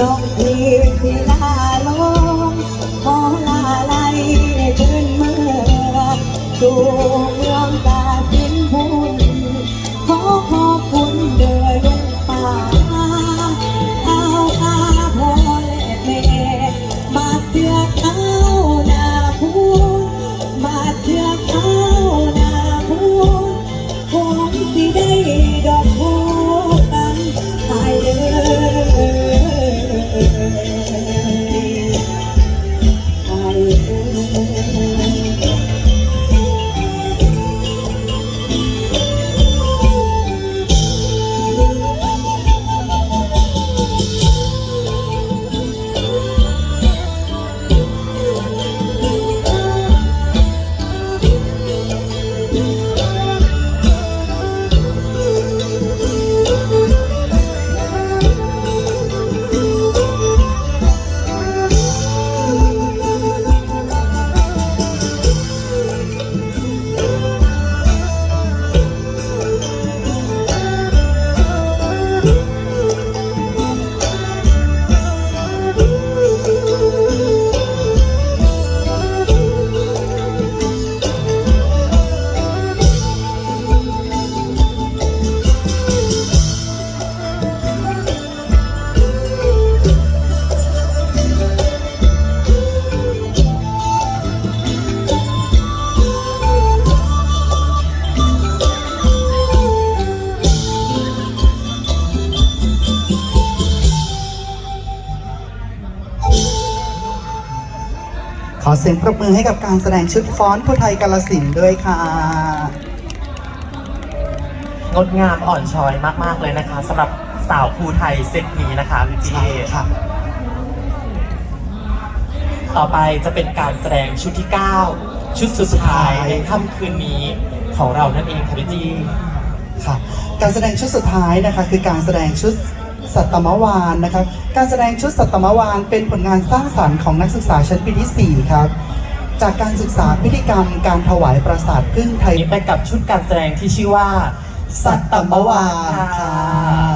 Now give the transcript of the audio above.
นกพีสิลาลงขอลาไลเดินเมื่อสู่เมือง เสียงปรบมือให้กับการแสดงชุดฟ้อนผู้ไทยกาลสินธุ์ด้วยค่ะ งดงามอ่อนช้อยมาก ๆ เลยนะคะสำหรับสาวภูไทยเซตนี้นะคะพี่ใช่พี่ค่ะ ต่อไปจะเป็นการแสดงชุดที่ 9 ชุดสุดท้ายในค่ำคืนนี้ของเรานั่นเองค่ะพี่จีค่ะ การแสดงชุดสุดท้ายนะคะ คือการแสดงชุด สัตตมวานนะครับ การแสดงชุดสัตตมวานเป็นผลงานสร้างสรรค์ของนักศึกษาชั้นปีที่ 4 ครับ จากการศึกษาพิธีกรรมการถวายประสาทพึ่งไทยไปกับชุดการแสดงที่ชื่อว่า สัตตมวานค่ะ